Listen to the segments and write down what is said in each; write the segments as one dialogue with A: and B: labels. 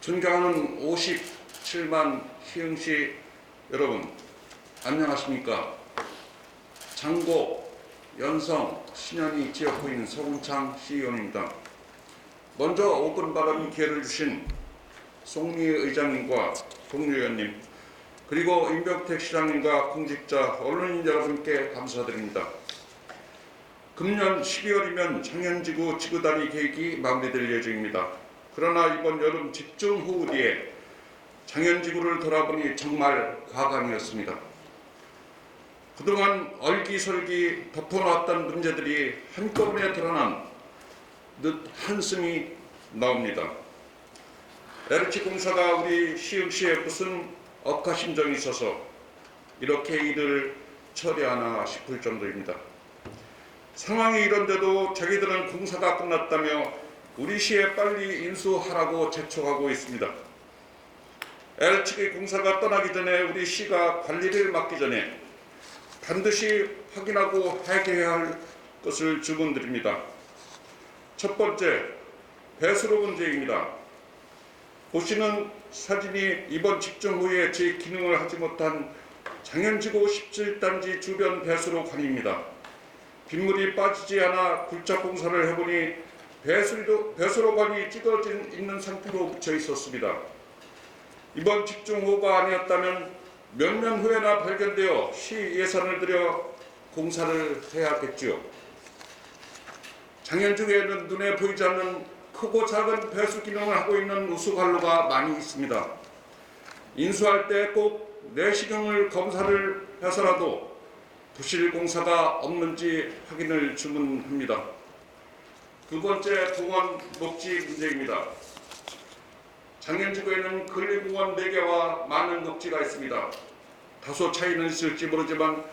A: 존경하는 57만 시흥시 여러분 안녕하십니까 장고 연성 신현이 지역구인 서운창 시의원입니다. 먼저 오픈 발언 기회를 주신 송미 의장님과 동료위원님 그리고 임병택 시장님과 공직자 언론인 여러분께 감사드립니다. 금년 12월이면 청년지구 지구단위 계획이 마무리될 예정입니다. 그러나 이번 여름 집중 호우 뒤에 장현지구를 돌아보니 정말 과감이었습니다. 그동안 얼기설기 덮어놨던 문제들이 한꺼번에 드러난 듯 한숨이 나옵니다. LH 공사가 우리 시흥시에 무슨 억하심정이 있어서 이렇게 일을 처리하나 싶을 정도입니다. 상황이 이런데도 자기들은 공사가 끝났다며 우리 시에 빨리 인수하라고 재촉하고 있습니다. LHK 공사가 떠나기 전에 우리 시가 관리를 맡기 전에 반드시 확인하고 해결해야 할 것을 주문드립니다. 첫 번째, 배수로 문제입니다. 보시는 사진이 이번 집중 후에 제 기능을 하지 못한 장현지구 17단지 주변 배수로 관입니다. 빗물이 빠지지 않아 굴착 공사를 해보니 배수로, 배수로 관이 찌그러진 있는 상태로 묻혀 있었습니다. 이번 집중호우가 아니었다면 몇 년 후에나 발견되어 시 예산을 들여 공사를 해야겠지요. 장현중에는 눈에 보이지 않는 크고 작은 배수 기능을 하고 있는 우수관로가 많이 있습니다. 인수할 때 꼭 내시경을 검사를 해서라도 부실 공사가 없는지 확인을 주문합니다. 두 번째 공원 녹지 문제입니다. 장현지구에는 근린공원 4개와 많은 녹지가 있습니다. 다소 차이는 있을지 모르지만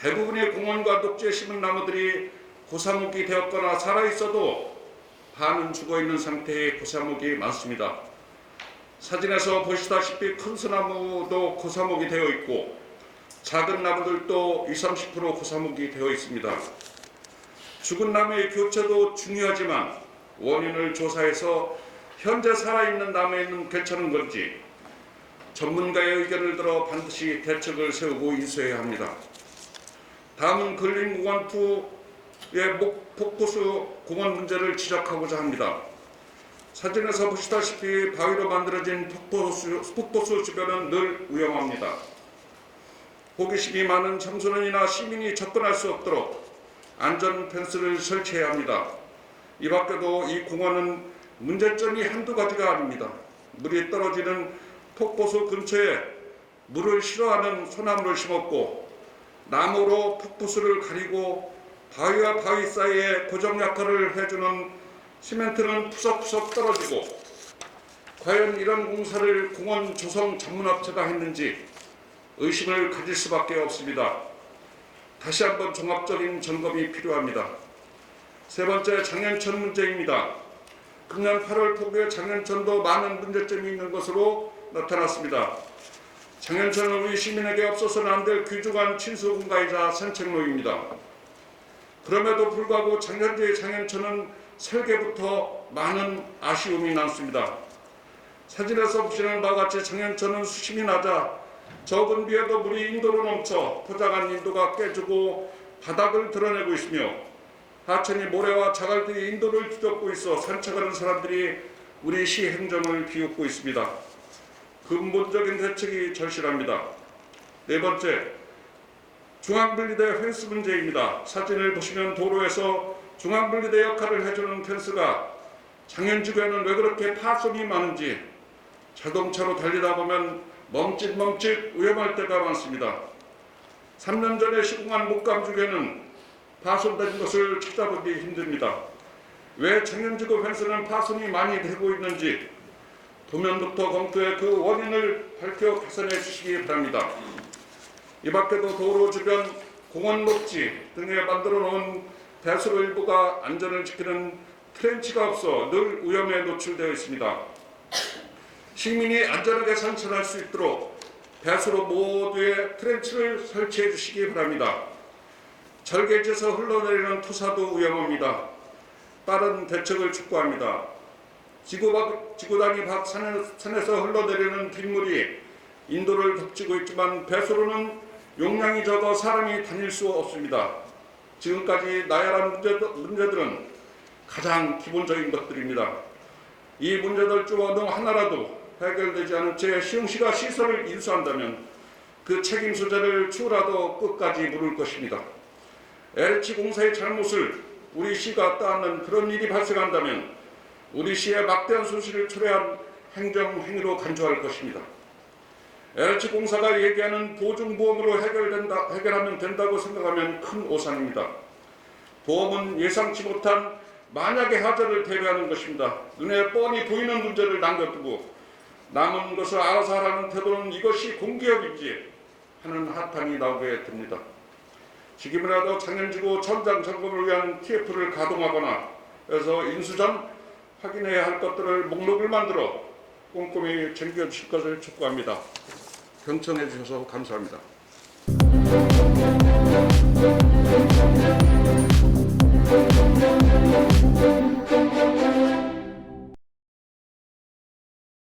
A: 대부분의 공원과 녹지에 심은 나무들이 고사목이 되었거나 살아있어도 반은 죽어 있는 상태의 고사목이 많습니다. 사진에서 보시다시피 큰 소나무도 고사목이 되어 있고 작은 나무들도 20, 30% 고사목이 되어 있습니다. 죽은 나무의 교체도 중요하지만 원인을 조사해서 현재 살아있는 나무에는 괜찮은 건지 전문가의 의견을 들어 반드시 대책을 세우고 인수해야 합니다. 다음은 근린공원2 의 폭포수 공원 문제를 지적하고자 합니다. 사진에서 보시다시피 바위로 만들어진 폭포수, 폭포수 주변은 늘 위험합니다. 호기심이 많은 청소년이나 시민이 접근할 수 없도록 안전 펜스를 설치해야 합니다. 이 밖에도 이 공원은 문제점이 한두 가지가 아닙니다. 물이 떨어지는 폭포수 근처에 물을 싫어하는 소나무를 심었고 나무로 폭포수를 가리고 바위와 바위 사이에 고정 역할을 해주는 시멘트는 푸석푸석 떨어지고 과연 이런 공사를 공원 조성 전문업체가 했는지 의심을 가질 수밖에 없습니다. 다시 한번 종합적인 점검이 필요합니다. 세 번째 장현천 문제입니다. 금년 8월 폭우에 장현천도 많은 문제점이 있는 것으로 나타났습니다. 장현천은 우리 시민에게 없어서는 안 될 귀중한 친수공가이자 산책로입니다. 그럼에도 불구하고 작년도의 장현천은 설계부터 많은 아쉬움이 남습니다. 사진에서 보시는 바와 같이 장현천은 수심이 낮아 적은 비에도 물이 인도로 넘쳐 포장한 인도가 깨지고 바닥을 드러내고 있으며 하천이 모래와 자갈들이 인도를 뒤덮고 있어 산책하는 사람들이 우리 시 행정을 비웃고 있습니다. 근본적인 대책이 절실합니다. 네 번째, 중앙분리대 펜스 문제입니다. 사진을 보시면 도로에서 중앙분리대 역할을 해주는 펜스가 장현지구에는 왜 그렇게 파손이 많은지 자동차로 달리다 보면 멈칫멈칫 위험할 때가 많습니다. 3년 전에 시공한 목감주에는 파손된 것을 찾아보기 힘듭니다. 왜 장현지구 펜스는 파손이 많이 되고 있는지 도면부터 검토해 그 원인을 밝혀 개선해 주시기 바랍니다. 이 밖에도 도로 주변 공원 녹지 등에 만들어 놓은 배수로 일부가 안전을 지키는 트렌치가 없어 늘 위험에 노출되어 있습니다. 시민이 안전하게 산책할 수 있도록 배수로 모두에 트렌치를 설치해 주시기 바랍니다. 절개지에서 흘러내리는 토사도 위험합니다. 빠른 대책을 촉구합니다. 지구 밖, 지구 단위 밖 산에, 산에서 흘러내리는 빗물이 인도를 덮치고 있지만 배수로는 용량이 적어 사람이 다닐 수 없습니다. 지금까지 나열한 문제들, 문제들은 가장 기본적인 것들입니다. 이 문제들 중 하나라도 해결되지 않은 채 시흥 시가 시설을 인수한다면 그 책임 소재를 추후라도 끝까지 물을 것입니다. LH 공사의 잘못을 우리 시가 따는 그런 일이 발생한다면 우리 시에 막대한 손실을 초래한 행정 행위로 간주할 것입니다. LH 공사가 얘기하는 보증보험으로 해결된다, 해결하면 된다고 생각하면 큰 오산입니다. 보험은 예상치 못한 만약의 하자를 대비하는 것입니다. 눈에 뻔히 보이는 문제를 남겨두고 남은 것을 알아서 하라는 태도는 이것이 공기업인지 하는 한탄이 나오게 됩니다. 지금이라도 작년지구 천장 점검을 위한 TF를 가동하거나 해서 인수 전 확인해야 할 것들을 목록을 만들어 꼼꼼히 챙겨주실 것을 촉구합니다. 경청해 주셔서 감사합니다.